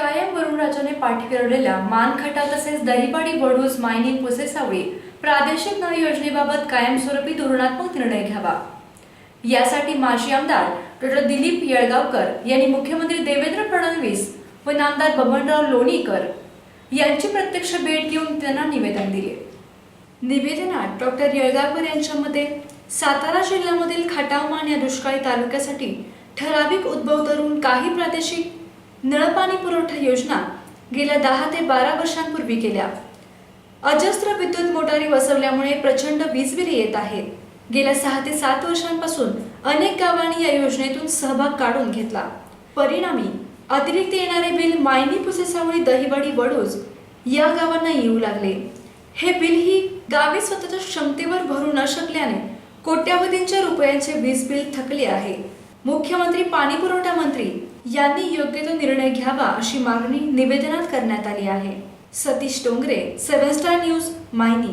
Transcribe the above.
कायम वरुणराजाने पाठी फिरवलेल्या मानखटा तसेच दहीपाडी वडूज मायनिंग पुसेसावळी प्रादेशिक नळ योजनेबाबत कायमस्वरूपी धोरणात्मक निर्णय घ्यावा. यासाठी माजी आमदार डॉक्टर दिलीप येळगावकर यांनी मुख्यमंत्री देवेंद्र फडणवीस व नामदार बबनराव लोणीकर यांची प्रत्यक्ष भेट घेऊन त्यांना निवेदन दिले. निवेदनात डॉक्टर येळगावकर यांच्या मते सातारा जिल्ह्यामधील खटावमान या दुष्काळी तालुक्यासाठी ठराविक उद्भव धरून काही प्रादेशिक नळपाणी पुरवठा योजना गेल्या दहा ते बारा वर्षांपूर्वी केल्या. अजस्त्र विद्युत मोटारी बसवल्यामुळे प्रचंड वीज येत आहे. गेल्या सहा ते सात वर्षांपासून अनेक गावांनी या योजनेतून सहभाग काढून घेतला. परिणामी अतिरिक्त येणारे बिल मायनी पुसेसावळी दहिवडी वडूज या गावांना येऊ लागले. हे बिल ही गावे स्वतःच्या क्षमतेवर भरू न शकल्याने कोट्यावधींच्या रुपयांचे वीज बिल थकले आहे. मुख्यमंत्री पाणी पुरवठा मंत्री यांनी योग्य तो निर्णय घ्यावा अशी मागणी निवेदनात करण्यात आली आहे. Satish Dongre seven star news Mayani.